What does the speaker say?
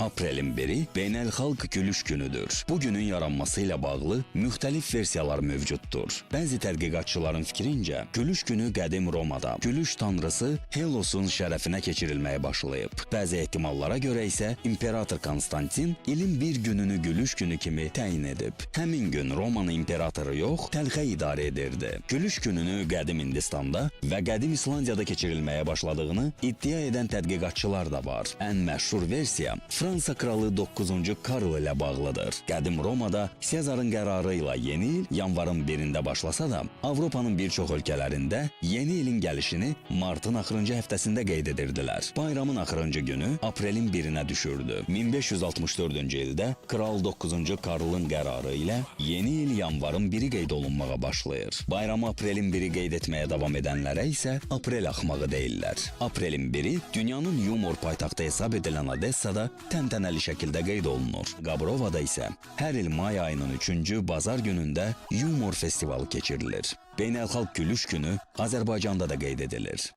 Aprelin 1-i Beynəlxalq Gülüş Günüdür. Bu günün yaranmasıyla bağlı müxtəlif versiyalar mövcuddur. Bəzi tədqiqatçıların fikrincə, Gülüş Günü qədim Romada Gülüş tanrısı Helosun şərəfinə keçirilməyə başlayıb. Bəzi ehtimallara görə isə imperator Konstantin ilin bir gününü Gülüş Günü kimi təyin edib. Həmin gün Romanın imperatoru yox, təlxə idarə edirdi. Gülüş gününü qədim Hindistanda və qədim İslandiyada keçirilməyə başladığını iddia edən tədqiqatçılar da var. Ən məşhur versiya kralı 9-cu Karl ilə bağlıdır. Qədim Romada Sezarın qərarı ilə yeni il yanvarın 1-də başlasa da, Avropanın bir çox ölkələrində yeni ilin gəlişini martın axırıncı həftəsində qeyd edirdilər. Bayramın axırıncı günü aprelin 1-nə düşürdü. 1564-cü ildə kral 9-cu Karlın qərarı ilə yeni il yanvarın 1-i qeyd olunmağa başlayır. Bayramı aprelin 1-i qeyd etməyə davam edənlərə isə aprel axmağı deyirlər. Aprelin 1-i dünyanın yumor paytaxtı hesab edilən Odessada təntənəli şəkildə qeyd olunur. Qabrovada isə hər il may ayının 3-cü bazar günündə yumor festivalı keçirilir. Beynəlxalq Gülüş Günü Azərbaycanda da qeyd edilir.